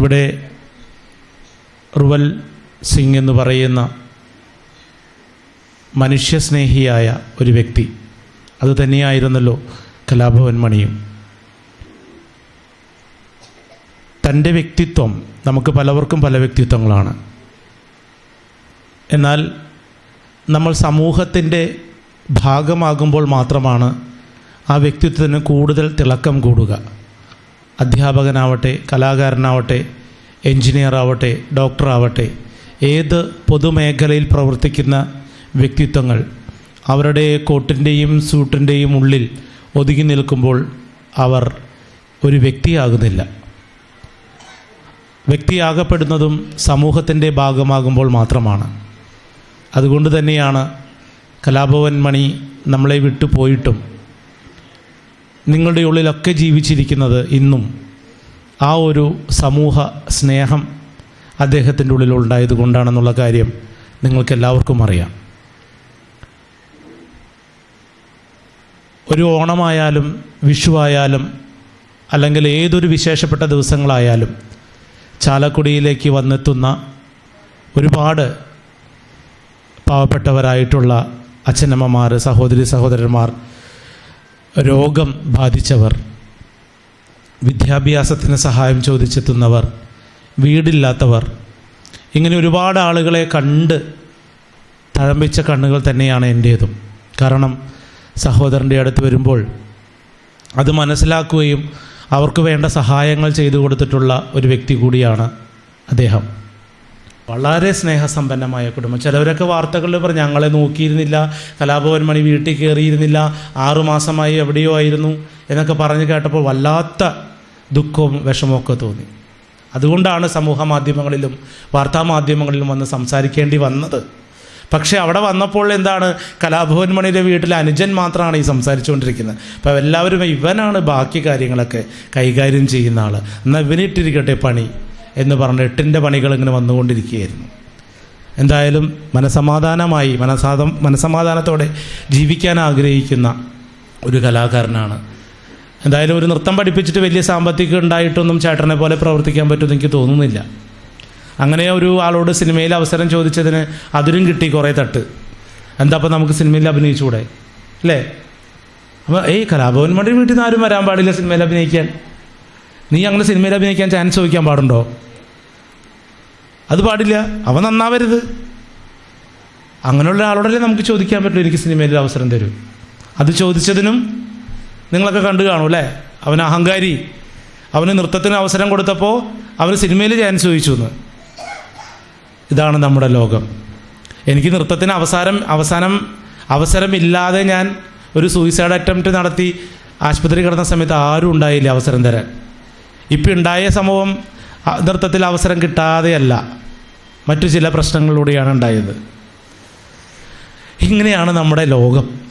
ഇവിടെ റുവൽ സിംഗ് എന്ന് പറയുന്ന മനുഷ്യസ്നേഹിയായ ഒരു വ്യക്തി. അത് തന്നെയായിരുന്നല്ലോ കലാഭവൻ മണിയും. തന്റെ വ്യക്തിത്വം നമുക്ക് പലവർക്കും പല വ്യക്തിത്വങ്ങളാണ്. എന്നാൽ നമ്മൾ സമൂഹത്തിന്റെ ഭാഗമാകുമ്പോൾ മാത്രമാണ് ആ വ്യക്തിത്വത്തിന് കൂടുതൽ തിളക്കം കൂടുക. അധ്യാപകനാവട്ടെ കലാകാരനാവട്ടെ എൻജിനീയർ ആവട്ടെ ഡോക്ടറാവട്ടെ ഏത് പൊതുമേഖലയിൽ പ്രവർത്തിക്കുന്ന വ്യക്തിത്വങ്ങൾ അവരുടെ കോട്ടിന്റെയും സൂട്ടിന്റെയും ഉള്ളിൽ ഒതുങ്ങി നിൽക്കുമ്പോൾ അവർ ഒരു വ്യക്തിയാകുന്നില്ല. വ്യക്തിയാകപ്പെടുന്നതും സമൂഹത്തിന്റെ ഭാഗമാകുമ്പോൾ മാത്രമാണ്. അതുകൊണ്ട് തന്നെയാണ് കലാഭവൻ മണി നമ്മളെ വിട്ടു പോയിട്ടും നിങ്ങളുടെ ഉള്ളിലൊക്കെ ജീവിച്ചിരിക്കുന്നത് ഇന്നും ആ ഒരു സമൂഹ സ്നേഹം അദ്ദേഹത്തിന്റെ ഉള്ളിൽ ഉണ്ടായത് കൊണ്ടാണെന്നുള്ള കാര്യം നിങ്ങൾക്കെല്ലാവർക്കും അറിയാം. ഒരു ഓണമായാലും വിഷുവായാലും അല്ലെങ്കിൽ ഏതൊരു വിശേഷപ്പെട്ട ദിവസങ്ങളായാലും ചാലക്കുടിയിലേക്ക് വന്നെത്തുന്ന ഒരുപാട് പാവപ്പെട്ടവരായിട്ടുള്ള അച്ഛനമ്മമാർ സഹോദരി സഹോദരന്മാർ രോഗം ബാധിച്ചവർ വിദ്യാഭ്യാസത്തിന് സഹായം ചോദിച്ചെത്തുന്നവർ വീടില്ലാത്തവർ ഇങ്ങനെ ഒരുപാട് ആളുകളെ കണ്ട് തഴമ്പിച്ച കണ്ണുകൾ തന്നെയാണ് എന്റേതും കാരണം സഹോദരന്റെ അടുത്ത് വരുമ്പോൾ അത് മനസ്സിലാക്കുകയും അവർക്ക് വേണ്ട സഹായങ്ങൾ ചെയ്തു കൊടുത്തിട്ടുള്ള ഒരു വ്യക്തി കൂടിയാണ് അദ്ദേഹം. വളരെ സ്നേഹസമ്പന്നമായ കുടുംബം. ചിലവരൊക്കെ വാർത്തകളിൽ പറഞ്ഞു ഞങ്ങളെ നോക്കിയിരുന്നില്ല കലാഭവൻ മണി വീട്ടിൽ കയറിയിരുന്നില്ല ആറുമാസമായി എവിടെയോ ആയിരുന്നു എന്നൊക്കെ പറഞ്ഞ് കേട്ടപ്പോൾ വല്ലാത്ത ദുഃഖവും വിഷമമൊക്കെ തോന്നി. അതുകൊണ്ടാണ് സമൂഹ മാധ്യമങ്ങളിലും വാർത്താ മാധ്യമങ്ങളിലും വന്ന് സംസാരിക്കേണ്ടി വന്നത്. പക്ഷേ അവിടെ വന്നപ്പോൾ എന്താണ് കലാഭവൻ മണിയുടെ വീട്ടിലെ അനുജൻ മാത്രമാണ് ഈ സംസാരിച്ചുകൊണ്ടിരിക്കുന്നത്. അപ്പോൾ എല്ലാവരും ഇവനാണ് ബാക്കി കാര്യങ്ങളൊക്കെ കൈകാര്യം ചെയ്യുന്ന ആൾ എന്നാൽ ഇവനിട്ടിരിക്കട്ടെ പണി. എന്ന് പറഞ്ഞ് എട്ടിന്റെ പണികൾ ഇങ്ങനെ വന്നുകൊണ്ടിരിക്കുകയായിരുന്നു. എന്തായാലും മനസമാധാനമായി മനസാദം മനസമാധാനത്തോടെ ജീവിക്കാൻ ആഗ്രഹിക്കുന്ന ഒരു കലാകാരനാണ്. എന്തായാലും ഒരു നൃത്തം പഠിപ്പിച്ചിട്ട് വലിയ സാമ്പത്തികം ഉണ്ടായിട്ടൊന്നും ചേട്ടനെ പോലെ പ്രവർത്തിക്കാൻ പറ്റുമെന്ന് എനിക്ക് തോന്നുന്നില്ല. അങ്ങനെ ഒരു ആളോട് സിനിമയിൽ അവസരം ചോദിച്ചതിന് അതിനും കിട്ടി കുറേ തട്ട്. എന്താ അപ്പം നമുക്ക് സിനിമയിൽ അഭിനയിച്ചുകൂടെ അല്ലേ? അപ്പോൾ ഏയ് കലാഭവൻ മണി വീട്ടിൽ നിന്ന് ആരും വരാൻ പാടില്ല സിനിമയിൽ അഭിനയിക്കാൻ. നീ അങ്ങനെ സിനിമയിൽ അഭിനയിക്കാൻ ചാൻസ് ചോദിക്കാൻ പാടുണ്ടോ? അത് പാടില്ല. അവൻ നന്നാവരുത്. അങ്ങനെയുള്ള ആളോടല്ലേ നമുക്ക് ചോദിക്കാൻ പറ്റും എനിക്ക് സിനിമയിൽ അവസരം തരും. അത് ചോദിച്ചതിനും നിങ്ങളൊക്കെ കണ്ടു കാണും അല്ലേ? അവൻ അഹങ്കാരി. അവന് നൃത്തത്തിന് അവസരം കൊടുത്തപ്പോൾ അവന് സിനിമയിൽ ചാൻസ് ചോദിച്ചു എന്ന് ഇതാണ് നമ്മുടെ ലോകം. എനിക്ക് നൃത്തത്തിന് അവസാനം അവസാനം അവസരമില്ലാതെ ഞാൻ ഒരു സൂയിസൈഡ് അറ്റംപ്റ്റ് നടത്തി ആശുപത്രി കിടന്ന സമയത്ത് ആരും ഉണ്ടായില്ല അവസരം തരാൻ. ഇപ്പം ഉണ്ടായ സംഭവം നൃത്തത്തിൽ അവസരം കിട്ടാതെയല്ല. മറ്റു ചില പ്രശ്നങ്ങളിലൂടെയാണ് ഉണ്ടായത്. ഇങ്ങനെയാണ് നമ്മുടെ ലോകം.